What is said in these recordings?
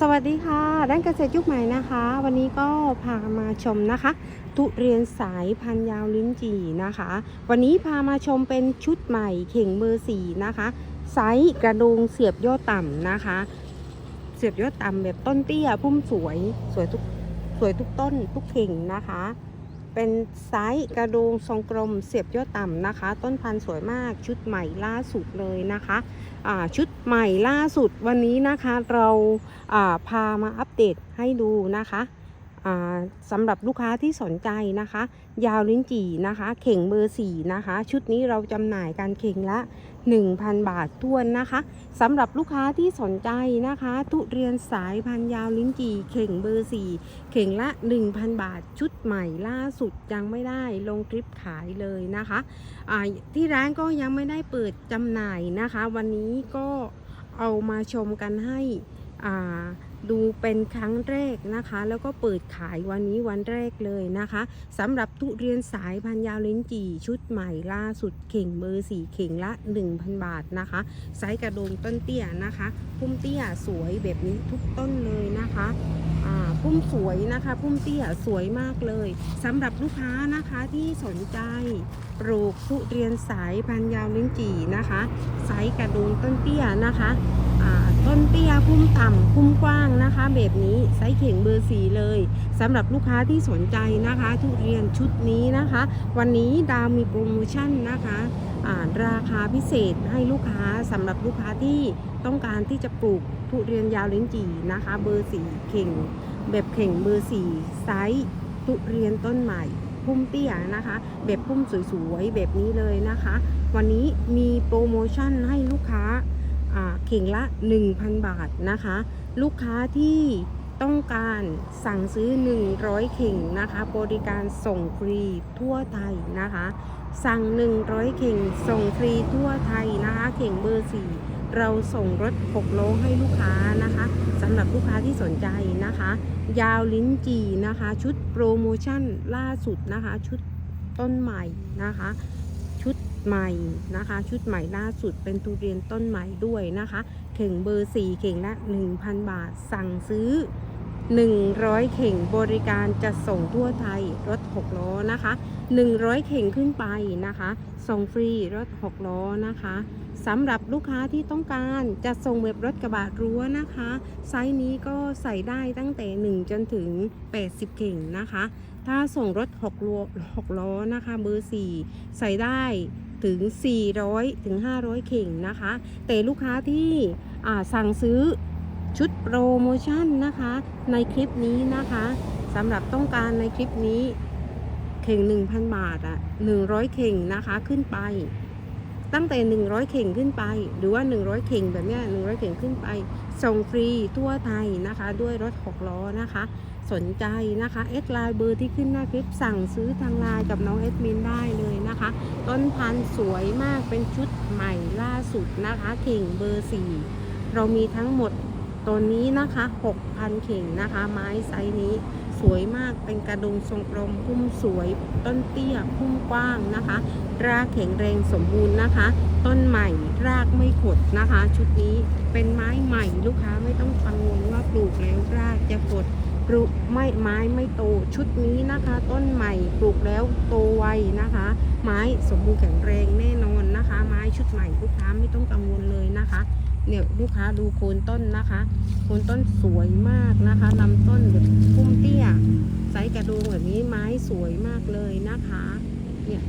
สวัสดีค่ะ ด้านเกษตรยุคใหม่นะคะ วันนี้ก็พามาชมนะคะ ทุเรียนสายพันยาวลิ้นจี่นะคะ วันนี้พามาชมเป็นชุดใหม่เข่งเบอร์สี่นะคะไซส์กระดุงเสียบยอดต่ำนะคะ เสียบยอดต่ำแบบต้นเตี้ยพุ่มสวยสวยทุกสวยทุกต้นทุกเข่งนะคะ เป็นไซส์กระดุงทรงกลมเสียบยอดต่ำนะคะ ต้นพันธุ์สวยมากชุดใหม่ล่าสุดเลยนะคะชุดใหม่ล่าสุดวันนี้นะคะเราาพามาอัปเดตให้ดูนะคะ สำหรับลูกค้าที่สนใจนะคะ ยาวลิ้นจี่นะคะ เข่งเบอร์สี่นะคะ ชุดนี้เราจำหน่ายการเข่งละ 1,000 บาททวนนะคะสำหรับลูกค้าที่สนใจนะคะ ทุเรียนสายพันยาวลิ้นจี่เข่งเบอร์สี่เข่งละ 1,000 บาทชุดใหม่ล่าสุดยังไม่ได้ลงคลิปขายเลยนะคะที่ร้านก็ยังไม่ได้เปิดจำหน่ายนะคะ วันนี้ก็เอามาชมกันให้อ่า ดูเป็นครั้งแรกนะคะ แล้วก็เปิดขายวันนี้วันแรกเลยนะคะสำหรับทุเรียนสายพันยาวลิ้นจี่ชุดใหม่ล่าสุดเข่งเบอร์สี่เข่งละ 1,000 บาทนะคะไซส์กระโดงต้นเตี้ยนะคะพุ่มเตี้ยสวยแบบนี้ทุกต้นเลยนะคะอ่าพุ่มสวยนะคะ พุ่มเตี้ยสวยมากเลยสำหรับลูกค้านะคะที่สนใจปลูกทุเรียนสายพันยาวลิ้นจี่นะคะไซส์กระโดงต้นเตี้ยนะคะ ต้นเตี้ยพุ่มต่ำพุ่มกว้างนะคะ แบบนี้ไซส์เข่งเบอร์สีเลยสำหรับลูกค้าที่สนใจนะคะ ทุเรียนชุดนี้นะคะ วันนี้ดาวมีโปรโมชั่นนะคะราคาพิเศษให้ลูกค้าสำหรับลูกค้าที่ต้องการที่จะปลูกทุเรียนยาวลิ้นจี่นะคะ เบอร์สีเข่ง แบบเข่งเบอร์สีไซส์ทุเรียนต้นใหม่พุ่มเตี้ยนะคะ แบบพุ่มสวยๆแบบนี้เลยนะคะ วันนี้มีโปรโมชั่นให้ลูกค้า เข่งละ 1,000 บาทนะคะ ลูกค้าที่ต้องการสั่งซื้อ 100 เข่งนะคะ บริการส่งฟรีทั่วไทยนะคะ สั่ง 100 เข่งส่งฟรีทั่วไทยนะคะ เข่งเบอร์ 4 เราส่งรถ6โลให้ลูกค้านะคะสำหรับลูกค้าที่สนใจนะคะ ยาวลิ้นจีนะคะ ชุดโปรโมชั่นล่าสุดนะคะ ชุดต้นใหม่นะคะ ชุดใหม่นะคะ ชุดใหม่ล่าสุดเป็นทุเรียนต้นใหม่ด้วยนะคะเข่งเบอร์ 4 เข่งละ 1,000 บาท สั่งซื้อ 100 เข่งบริการจะส่งทั่วไทยรถ 6 ล้อนะคะ 100 เข่งขึ้นไปนะคะ ส่งฟรีรถ 6 ล้อนะคะ สำหรับลูกค้าที่ต้องการจะส่งแบบรถกระบะรั้วนะคะ ไซส์นี้ก็ใส่ได้ตั้งแต่ 1 จนถึง 80 เข่งนะคะ ถ้าส่งรถ6ล้อ6ล้อนะคะเบอร์ 4 ใส่ได้ถึง 400 ถึง 500 เข่งนะคะ แต่ลูกค้าที่สั่งซื้อชุดโปรโมชั่นนะคะ ในคลิปนี้นะคะสำหรับต้องการในคลิปนี้ เข่ง 1,000 บาทอะ100 เข่งนะคะขึ้นไป ตั้งแต่ 100 เข่งขึ้นไป หรือว่า 100 เข่งแบบนี้100 เข่งขึ้นไป ส่งฟรีทั่วไทยนะคะ ด้วยรถ6ล้อนะคะ สนใจนะคะเอดไลน์เบอร์ที่ขึ้นหน้าคลิปสั่งซื้อทางไลน์กับน้องเอดมินได้เลยนะคะ ต้นพันธุ์สวยมากเป็นชุดใหม่ล่าสุดนะคะ เข่งเบอร์ 4 เรามีทั้งหมดตัวนี้นะคะ 6,000 เข่งนะคะ ไม้ไซส์นี้ วยมาก เป็นกระดุมทรงกลมพุ่มสวย ต้นเตี้ยพุ่มกว้างนะคะ รากแข็งแรงสมบูรณ์นะคะ ต้นใหม่รากไม่ขดนะคะ ชุดนี้เป็นไม้ใหม่ลูกค้าไม่ต้องกังวลว่าปลูกแล้วรากจะขดปลูกไม่ไม้ไม่โตชุดนี้นะคะ ต้นใหม่ปลูกแล้วโตไวนะคะ ไม้สมบูรณ์แข็งแรงแน่นอนนะคะ ไม้ชุดใหม่ลูกค้าไม่ต้องกังวลเลยนะคะ เนี่ยลูกค้าดูโคนต้นนะคะ โคนต้นสวยมากนะคะลำต้นแบบพุ่มเตี้ยไซส์กระดูงแบบนี้ไม้สวยมากเลยนะคะ เนี่ย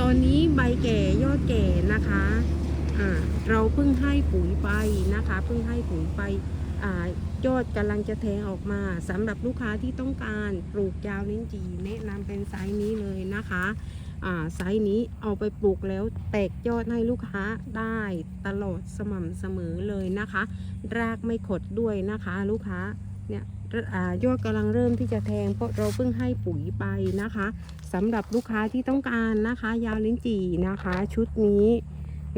ตอนนี้ใบแก่ยอดแก่นะคะอ่าเราเพิ่งให้ปุ๋ยไปนะคะ เพิ่งให้ปุ๋ยไปอ่ายอดกำลังจะแทงออกมาสำหรับลูกค้าที่ต้องการปลูกยาวลิ้นจี่แนะนำเป็นไซส์นี้เลยนะคะ ไซส์นี้เอาไปปลูกแล้วแตกยอดให้ลูกค้าได้ตลอดสม่ำเสมอเลยนะคะ รากไม่ขดด้วยนะคะ ลูกค้าเนี่ยอยอดกำลังเริ่มที่จะแทงเพราะเราเพิ่งให้ปุ๋ยไปนะคะสำหรับลูกค้าที่ต้องการนะคะ ยาวลิ้นจี่นะคะ ชุดนี้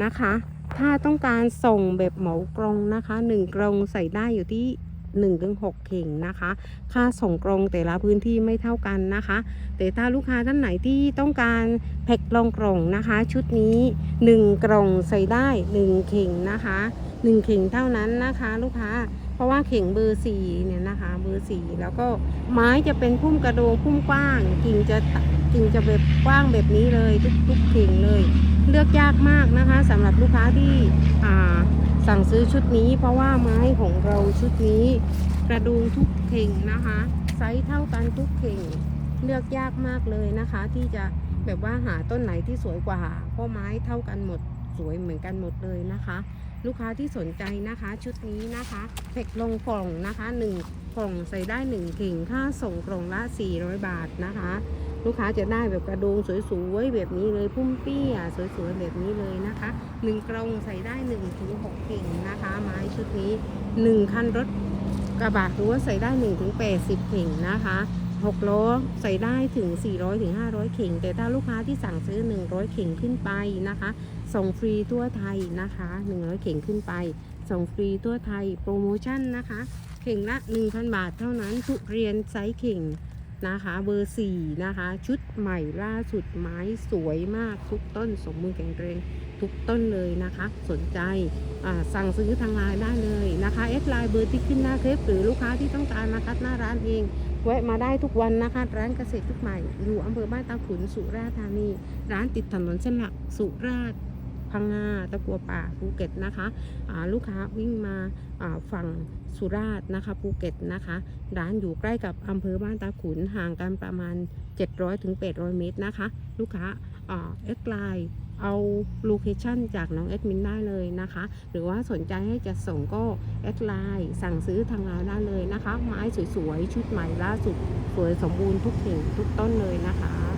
นะคะ ถ้าต้องการส่งแบบเหมากรงนะคะ1กรงใส่ได้อยู่ที่ 1-6 เข่งนะคะ ค่าส่งกรงแต่ละพื้นที่ไม่เท่ากันนะคะ แต่ถ้าลูกค้าท่านไหนที่ต้องการแพ็คลงกล่องนะคะ ชุดนี้ 1กล่องใส่ได้ 1 เข่งนะคะ 1 เข่งเท่านั้นนะคะ ลูกค้าเพราะว่าเข่งเบอร์4เนี่ยนะคะเบอร์4แล้วก็ไม้จะเป็นพุ่มกระโดงพุ่มกว้างกิ่งจะกิ่งจะแบบกว้างแบบนี้เลยทุกทุกเข่งเลย เลือกยากมากนะคะสำหรับลูกค้าที่อ่า สั่งซื้อชุดนี้เพราะว่าไม้ของเราชุดนี้กระดูงทุกเข่งนะคะ ไซส์เท่ากันทุกเข่งเลือกยากมากเลยนะคะ ที่จะแบบว่าหาต้นไหนที่สวยกว่าเพราะไม้เท่ากันหมดสวยเหมือนกันหมดเลยนะคะ ลูกค้าที่สนใจนะคะ ชุดนี้นะคะเพ็กลงกล่องนะคะ1 กล่องใส่ได้1เข่งค่าส่งกล่องละ 400 บาทนะคะ ลูกค้าจะได้แบบกระโดงสวยๆแบบนี้เลยพุ่มเปี้ยสวยๆแบบนี้เลยนะคะ1กล่องใส่ได้1ถึง6เข่งนะคะ ไม้ชุดนี้ 1 คันรถกระบะหรือว่าใส่ได้1ถึง80เข่งนะคะ6ล้อใส่ได้ถึง 400ถึง500 เข่ง แต่ถ้าลูกค้าที่สั่งซื้อ 100 เข่งขึ้นไปนะคะ ส่งฟรีทั่วไทยนะคะ 100 เข่งขึ้นไป ส่งฟรีทั่วไทยโปรโมชั่นนะคะ เข่งละ 1,000 บาทเท่านั้นทุเรียนไซส์เข่งนะคะ เบอร์ 4 นะคะ ชุดใหม่ล่าสุดไม้สวยมากทุกต้นสมบูรณ์แข็งแรงทุกต้นเลยนะคะ สนใจสั่งซื้อทางไลน์ได้เลยนะคะเอสไลน์เบอร์ที่ขึ้นหน้าคลิปหรือลูกค้าที่ต้องการมาคัดหน้าร้านเองแวะมาได้ทุกวันนะคะ ร้านเกษตรทุกใหม่ อยู่อำเภอบ้านตาขุนสุราษฎร์ธานี ร้านติดถนนเส้นหลักสุราษฎร์ พังงาตะกัวป่าภูเก็ตนะคะลูกค้าวิ่งมาฝั่งสุราษฎร์นะคะภูเก็ตนะคะร้านอยู่ใกล้กับอำเภอบ้านตาขุนห่างกันประมาณ 700ถึง800 เมตรนะคะ ลูกค้าเอ็กไลน์เอาโลเคชันจากน้องแอดมินได้เลยนะคะ หรือว่าสนใจให้จะส่งก็แอดไลน์สั่งซื้อทางไลน์ได้เลยนะคะ ไม้สวยๆ ชุดใหม่ล่าสุด สวยสมบูรณ์ทุกสิ่งทุกต้นเลยนะคะ